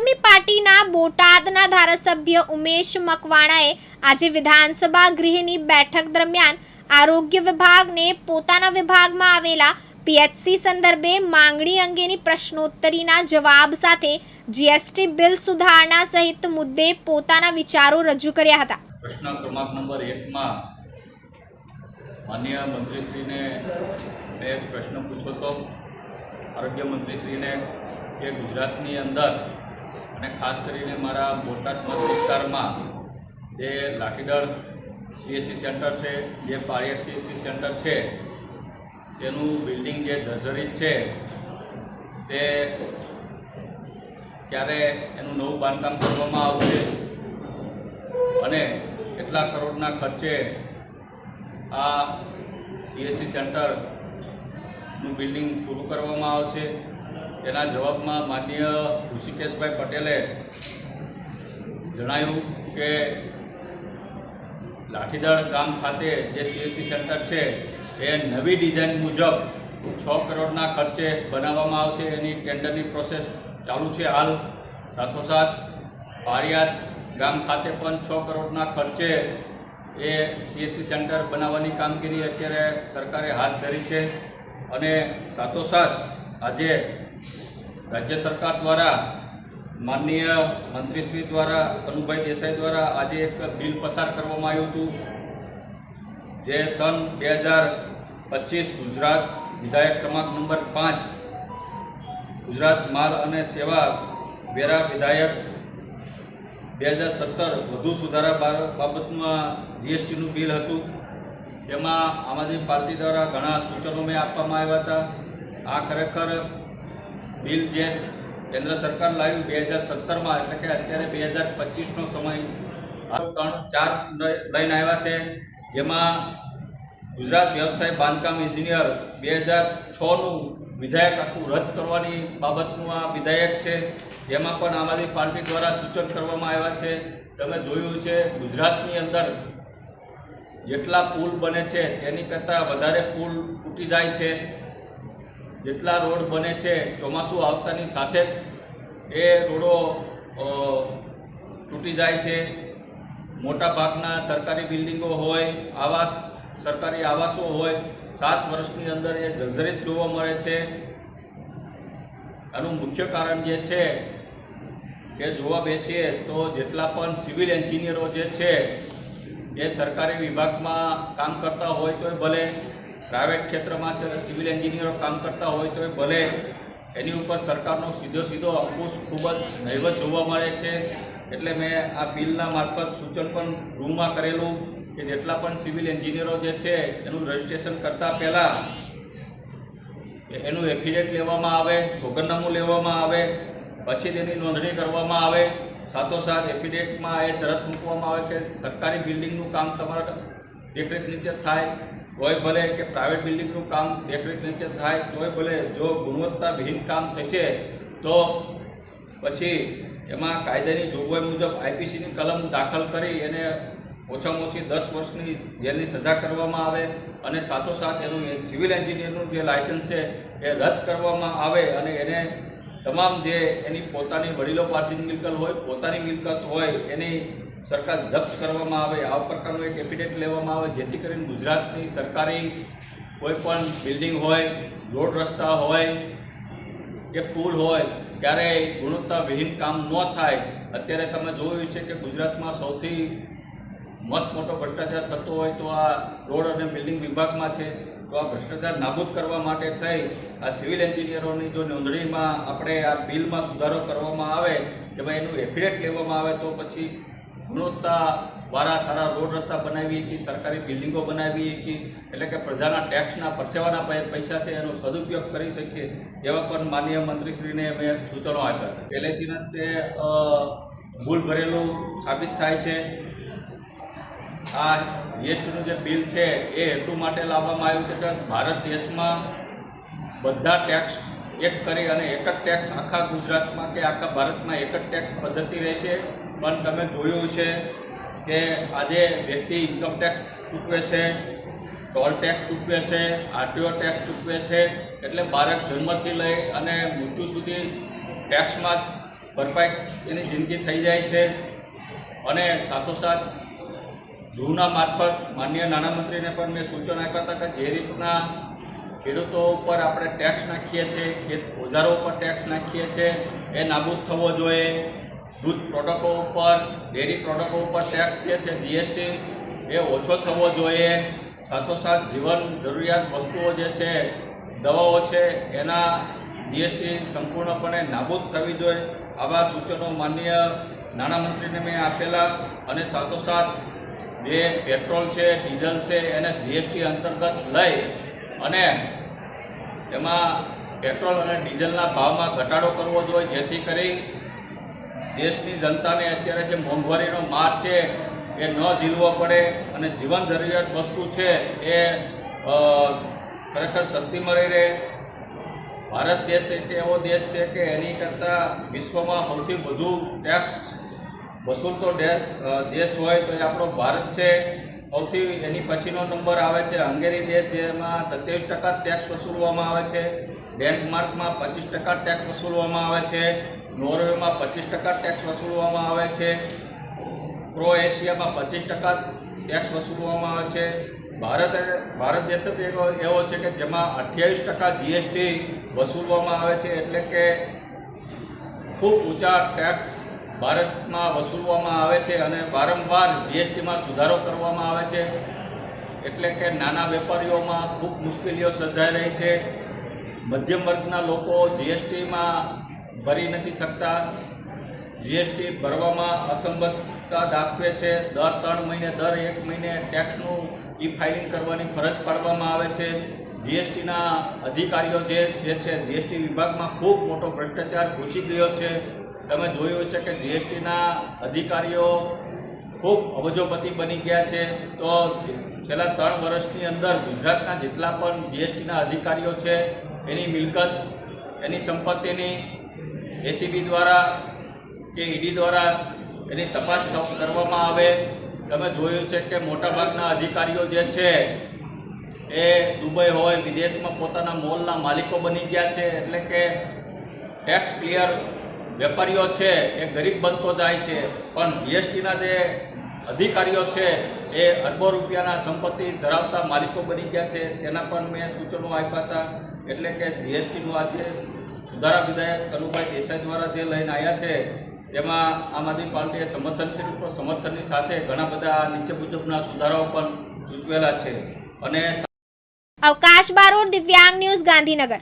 આદમી પાર્ટીના બોટાદના ધારાસભ્ય ઉમેશ મકવાણાએ આજે વિધાનસભા ગૃહની બેઠક દરમિયાન આરોગ્ય વિભાગને પોતાના વિભાગમાં આવેલા પીએચસી સંદર્ભે માંગણી અંગેની પ્રશ્નોત્તરીના જવાબ સાથે જીએસટી બિલ સુધારણા સહિત મુદ્દે પોતાના વિચારો રજૂ કર્યા હતા. પ્રશ્ન ક્રમાંક નંબર એકમાં માન્ય મંત્રીશ્રીને મેં એક પ્રશ્ન પૂછ્યો હતો આરોગ્ય મંત્રીશ્રીને કે ગુજરાતની અંદર અને ખાસ કરીને મારા બોટાદ મત વિસ્તારમાં જે લાઠીદળ સીએસસી સેન્ટર છે, જે પાળિયા સીએસસી સેન્ટર છે, તેનું બિલ્ડિંગ જે જર્જરિત છે, તે ક્યારે એનું નવું બાંધકામ કરવામાં આવશે અને કેટલા કરોડના ખર્ચે આ સીએસસી સેન્ટરનું બિલ્ડિંગ પૂરું કરવામાં આવશે તેના જવાબમાં માનનીય ઋષિકેશભાઈ પટેલે જણાવ્યું કે લાઠીદળ ગામ ખાતે જે સીએસસી સેન્ટર છે, એ નવી ડિઝાઇન મુજબ છ કરોડના ખર્ચે બનાવવામાં આવશે. એની ટેન્ડરની પ્રોસેસ ચાલુ છે હાલ. સાથોસાથ પારિયાદ ગામ ખાતે પણ છ કરોડના ખર્ચે એ સીએસસી સેન્ટર બનાવવાની કામગીરી અત્યારે સરકારે હાથ ધરી છે. અને સાથોસાથ આજે રાજ્ય સરકાર દ્વારા, માનનીય મંત્રીશ્રી દ્વારા કનુભાઈ દેસાઈ દ્વારા આજે એક બિલ પસાર કરવામાં આવ્યું હતું, જે સન બે હજાર પચીસ ગુજરાત વિધાયક ક્રમાંક નંબર પાંચ, ગુજરાત માલ અને સેવા વેરા વિધાયક બે હજાર સત્તર વધુ સુધારા બાબતમાં જીએસટીનું બિલ હતું. તેમાં આમ આદમી પાર્ટી દ્વારા ઘણા સૂચનો મેં આપવામાં આવ્યા હતા. આ ખરેખર બિલ જે કેન્દ્ર સરકાર લાવ્યું બે હજાર સત્તરમાં, એટલે કે અત્યારે બે હજાર પચીસનો સમય. ત્રણ, ચાર લઈ- લઈને આવ્યા છે. જેમાં ગુજરાત વ્યવસાય બાંધકામ એન્જિનિયર બે હજાર છનું વિધાયક આખું રદ કરવાની બાબતનું આ વિધાયક છે. જેમાં પણ આમ આદમી પાર્ટી દ્વારા સૂચન કરવામાં આવ્યા છે. તમે જોયું છે, ગુજરાતની અંદર જેટલા પુલ બને છે, તેની કરતાં વધારે પુલ તૂટી જાય છે. જેટલા રોડ બને છે, ચોમાસું આવતાની સાથે જ એ રોડો તૂટી જાય છે. મોટા ભાગના સરકારી બિલ્ડિંગો હોય, આવાસ, સરકારી આવાસો હોય, સાત વર્ષની અંદર એ જર્જરિત જોવા મળે છે. આનું મુખ્ય કારણ જે છે કે જોવા બેસીએ તો જેટલા પણ સિવિલ એન્જિનિયરો જે છે, એ સરકારી વિભાગમાં કામ કરતા હોય તોય ભલે. પ્રાઇવેટ ક્ષેત્રમાં સિવિલ એન્જિનિયરો કામ કરતા હોય તો એ ભલે એની ઉપર સરકારનો સીધો સીધો અંકુશ ખૂબ જ નહીવત જોવા મળે છે. એટલે મેં આ બિલના મારફત સૂચન પણ ગૃહમાં કરેલું કે જેટલા પણ સિવિલ એન્જિનિયરો જે છે, એનું રજિસ્ટ્રેશન કરતાં પહેલાં એનું એફિડેટ લેવામાં આવે સોગરનામું લેવામાં આવે, પછી તેની નોંધણી કરવામાં આવે. સાથોસાથ એફિડેટમાં એ શરત મૂકવામાં આવે કે સરકારી બિલ્ડિંગનું કામ તમારા દેખરેખ નીચે થાય. તોય ભલે કે પ્રાઇવેટ બિલ્ડિંગનું કામ દેખરેખ નીચે થાય, તોય ભલે જો ગુણવત્તાવિહીન કામ થશે, તો પછી એમાં કાયદાની જોગવાઈ મુજબ આઈપીસીની કલમ દાખલ કરી એને ઓછામાં ઓછી દસ વર્ષની જેલની સજા કરવામાં આવે અને સાથોસાથ એનું સિવિલ એન્જિનિયરનું જે લાયસન્સ છે એ રદ કરવામાં આવે અને એને તમામ જે એની પોતાની વડીલો પાર્ટીની મિલકત હોય, પોતાની મિલકત હોય, એની સરકાર જપ્ત કરવામાં આવે, આ પ્રકારનું એક એફિડેટ લેવામાં આવે, જેથી કરીને ગુજરાતની સરકારી કોઈ પણ બિલ્ડિંગ હોય, રોડ રસ્તા હોય, કે પુલ હોય ત્યારે ગુણવત્તાવિહીન કામ ન થાય. અત્યારે તમે જોયું છે કે ગુજરાતમાં સૌથી મસ્ત મોટો ભ્રષ્ટાચાર થતો હોય તો આ રોડ અને બિલ્ડિંગ વિભાગમાં છે. તો આ ભ્રષ્ટાચાર નાબૂદ કરવા માટે થઈ, આ સિવિલ એન્જિનિયરોની જો નોંધણીમાં આપણે આ બિલમાં સુધારો કરવામાં આવે, કે ભાઈ એનું એફિડેટ લેવામાં આવે તો પછી ગુણવત્તાવાળા સારા રોડ રસ્તા બનાવીએ કે સરકારી બિલ્ડિંગો બનાવીએ કે એટલે કે પ્રજાના ટેક્સના પરસેવાના પૈસા છે એનો સદુપયોગ કરી શકીએ એવા પણ માનનીય મંત્રીશ્રીને મેં સૂચનો આપ્યા હતા. પહેલેથી જ તે ભૂલ ભરેલું સાબિત થાય છે. આ જીએસટીનું જે બિલ છે એ હેતુ માટે લાવવામાં આવ્યું કે ભારત દેશમાં બધા ટેક્સ એક કરી અને એક જ ટેક્સ આખા ગુજરાતમાં કે આખા ભારતમાં એક જ ટેક્સ પદ્ધતિ રહેશે. પણ તમે જોયું છે કે આજે વ્યક્તિ ઇન્કમ ટેક્સ ચૂકવે છે ટોલ ટેક્સ ચૂકવે છે આરટીઓ ટેક્સ ચૂકવે છે, એટલે બાળક જન્મથી લઈ અને મૃત્યુ સુધી ટેક્સમાં ભરપાઈ એની જિંદગી થઈ જાય છે. અને સાથોસાથ ગૃહના મારફત માન્ય નાણામંત્રીને પણ મેં સૂચન આપ્યા હતા કે જે રીતના ખેડૂતો ઉપર આપણે ટેક્સ નાખીએ છીએ, ખેત ઓજારો ઉપર ટેક્સ નાખીએ છીએ, એ નાબૂદ થવો જોઈએ. દૂધ પ્રોડક્ટો ઉપર ડેરી પ્રોડક્ટો ઉપર ટેક્સ જે છે જીએસટી એ ઓછો થવો જોઈએ. સાથોસાથ જીવન જરૂરિયાત વસ્તુઓ જે છે, દવાઓ છે, એના જીએસટી સંપૂર્ણપણે નાબૂદ થવી જોઈએ. આવા સૂચનો માન્ય નાણામંત્રીને મેં આપેલા અને સાથોસાથ જે પેટ્રોલ છે ડીઝલ છે, એને જીએસટી અંતર્ગત લઈ અને એમાં પેટ્રોલ અને ડીઝલના ભાવમાં ઘટાડો કરવો જોઈએ, જેથી કરી દેશની જનતાને અત્યારે જે મોંઘવારીનો માર છે, એ ન ઝીલવો પડે અને જીવન જરૂરિયાત વસ્તુ છે, એ ખરેખર સસ્તી મળી રહે. ભારત દેશ એક એવો દેશ છે કે એની કરતાં વિશ્વમાં સૌથી વધુ ટેક્સ વસૂલતો દેશ હોય તો એ આપણો ભારત છે. સૌથી એની પછીનો નંબર આવે છે હંગેરી દેશ જેમાં સત્યાવીસ ટકા ટેક્સ વસૂલવામાં આવે છે. ડેનમાર્કમાં પચીસ ટકા ટેક્સ વસૂલવામાં આવે છે. નોર્વેમાં પચીસ ટકા ટેક્સ વસૂલવામાં આવે છે. ક્રોએશિયામાં પચીસ ટકા ટેક્સ વસૂલવામાં આવે છે. ભારત ભારત દેશ જ એવો એવો છે કે જેમાં અઠ્યાવીસ ટકા જીએસટી વસૂલવામાં આવે છે. એટલે કે ખૂબ ઊંચા ટેક્સ ભારતમાં વસૂલવામાં આવે છે અને વારંવાર જીએસટીમાં સુધારો કરવામાં આવે છે. એટલે કે નાના વેપારીઓમાં ખૂબ મુશ્કેલીઓ સર્જાઈ રહી છે. મધ્યમ વર્ગના લોકો જીએસટીમાં ભરી નથી શકતા. જીએસટી ભરવામાં અસંબદ્ધતા દાખવે છે. દર ત્રણ મહિને, દર એક મહિને ટેક્સનું ઈ ફાઇલિંગ કરવાની ફરજ પાડવામાં આવે છે. જીએસટીના અધિકારીઓ જે જે છે, જીએસટી વિભાગમાં ખૂબ મોટો ભ્રષ્ટાચાર ઘૂસી ગયો છે. તમે જોયું છે કે જીએસટીના અધિકારીઓ ખૂબ અબજોપતિ બની ગયા છે. તો છેલ્લા ત્રણ વર્ષની અંદર ગુજરાતના જેટલા પણ જીએસટીના અધિકારીઓ છે, એની મિલકત, એની સંપત્તિની એસીબી દ્વારા કે ઈડી દ્વારા એની તપાસ કરવામાં આવે. તમે જોયું છે કે મોટાભાગના અધિકારીઓ જે છે એ દુબઈ હોય, વિદેશમાં પોતાના મોલના માલિકો બની ગયા છે, એટલે કે ટેક્સ ક્લિયર વેપારીઓ છે, એ ગરીબ બનતો જાય છે. પણ જીએસટીના જે અધિકારીઓ છે, એ અરબો રૂપિયાના સંપત્તિ ધરાવતા માલિકો બની ગયા છે. તેના પણ મેં સૂચનો આપ્યા હતા. એટલે કે જીએસટીનું આજે સુધારા વિધાયક કનુભાઈ દેસાઈ દ્વારા જે લઈને આવ્યા છે, તેમાં આમ આદમી પાર્ટીએ સમર્થન કર્યું પણ સમર્થનની સાથે ઘણા બધા નીચે મુજબના સુધારાઓ પણ સૂચવેલા છે. અને અવકાશ બારોડ દિવ્યાંગ ન્યૂઝ ગાંધીનગર.